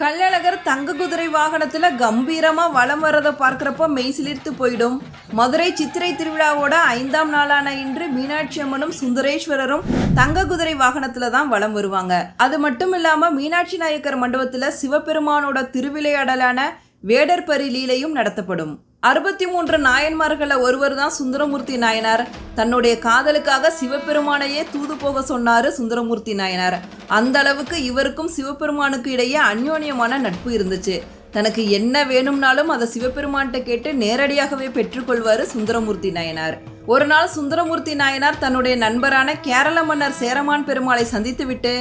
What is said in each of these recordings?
கள்ளழகர் தங்க குதிரை வாகனத்துல கம்பீரமா வலம் வர்றதை பார்க்குறப்ப மெய் சிலிர்த்து போயிடும். மதுரை சித்திரை திருவிழாவோட ஐந்தாம் நாளான இன்று மீனாட்சி அம்மனும் சுந்தரேஸ்வரரும் தங்க குதிரை வாகனத்துல தான் வலம் வருவாங்க. அது மட்டும் இல்லாம மீனாட்சி நாயக்கர் மண்டபத்துல சிவபெருமானோட திருவிளையாடலான வேடற்பரி லீலையும் நடத்தப்படும். அறுபத்தி மூன்று நாயன்மார்களை ஒருவர் தான் சுந்தரமூர்த்தி நாயனார். தன்னுடைய காதலுக்காக சிவபெருமானையே தூது போக சொன்னாரு சுந்தரமூர்த்தி நாயனார். அந்த அளவுக்கு இவருக்கும் சிவபெருமானுக்கு இடையே அந்யோன்யமான நட்பு இருந்துச்சு. தனக்கு என்ன வேணும்னாலும் அதை சிவபெருமான்கிட்ட கேட்டு நேரடியாகவே பெற்றுக்கொள்வாரு சுந்தரமூர்த்தி நாயனார். ஒரு நாள் சுந்தரமூர்த்தி நாயனார் தன்னுடைய நண்பரான கேரள மன்னர் சேரமான் பெருமாளை சந்தித்துவிட்டு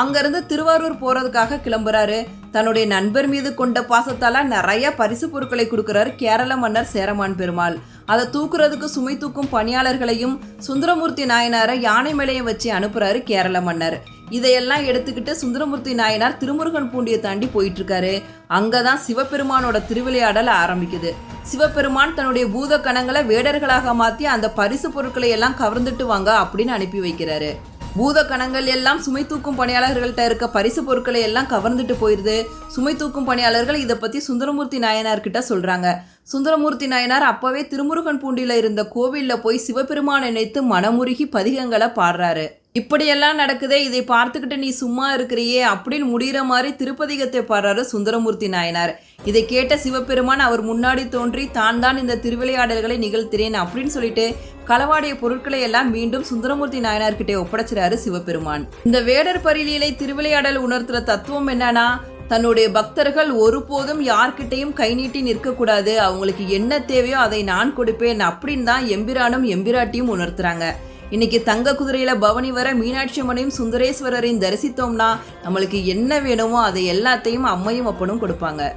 அங்கிருந்து திருவாரூர் போறதுக்காக கிளம்புறாரு. தன்னுடைய நண்பர் மீது கொண்ட பாசத்தால நிறைய பரிசு பொருட்களை கொடுக்கிறார் கேரள மன்னர் சேரமான் பெருமாள். அதை தூக்குறதுக்கு சுமை தூக்கும் பணியாளர்களையும் சுந்தரமூர்த்தி நாயனாரை யானை மேலையும் வச்சு அனுப்புறாரு கேரள மன்னர். இதையெல்லாம் எடுத்துக்கிட்டு சுந்தரமூர்த்தி நாயனார் திருமுருகன் பூண்டியை தாண்டி போயிட்டு இருக்காரு. அங்கதான் சிவபெருமானோட திருவிளையாடல் ஆரம்பிக்குது. சிவபெருமான் தன்னுடைய பூத கணங்களை வேடர்களாக மாற்றி அந்த பரிசு பொருட்களை எல்லாம் கவர்ந்துட்டு வாங்க அப்படின்னு அனுப்பி வைக்கிறாரு. பூத கணங்கள் எல்லாம் சுமை தூக்கும் பணியாளர்கள்ட்ட இருக்க பரிசு பொருட்களை எல்லாம் கவர்ந்துட்டு போயிருது. சுமை தூக்கும் பணியாளர்கள் இதை பத்தி சுந்தரமூர்த்தி நாயனார் கிட்ட சொல்றாங்க. சுந்தரமூர்த்தி நாயனார் அப்பவே திருமுருகன் பூண்டியில இருந்த கோவில்ல போய் சிவபெருமானை நினைத்து மனமுருகி பதிகங்களை பாடுறாரு. இப்படியெல்லாம் நடக்குதே இதை பார்த்துக்கிட்டு நீ சும்மா இருக்கிறியே அப்படின்னு முடிகிற மாதிரி திருப்பதிகத்தை பாடுறாரு சுந்தரமூர்த்தி நாயனார். இதை கேட்ட சிவபெருமான் அவர் முன்னாடி தோன்றி தான் தான் இந்த திருவிளையாடல்களை நிகழ்த்திறேன் அப்படின்னு சொல்லிட்டு களவாடிய பொருட்களை எல்லாம் மீண்டும் சுந்தரமூர்த்தி நாயனார்கிட்டே ஒப்படைச்சிறாரு சிவபெருமான். இந்த வேடர் பரிலியலை திருவிளையாடல் உணர்த்துற தத்துவம் என்னன்னா தன்னுடைய பக்தர்கள் ஒருபோதும் யார்கிட்டையும் கை நீட்டி நிற்கக்கூடாது. அவங்களுக்கு என்ன தேவையோ அதை நான் கொடுப்பேன் அப்படின்னு தான் எம்பிரானும் எம்பிராட்டியும் உணர்த்துறாங்க. இன்னைக்கு தங்க குதிரையில பவனி வர மீனாட்சி அம்மனையும் சுந்தரேஸ்வரரையும் தரிசித்தோம்னா நம்மளுக்கு என்ன வேணுமோ அதை எல்லாத்தையும் அம்மையும் அப்பனும் கொடுப்பாங்க.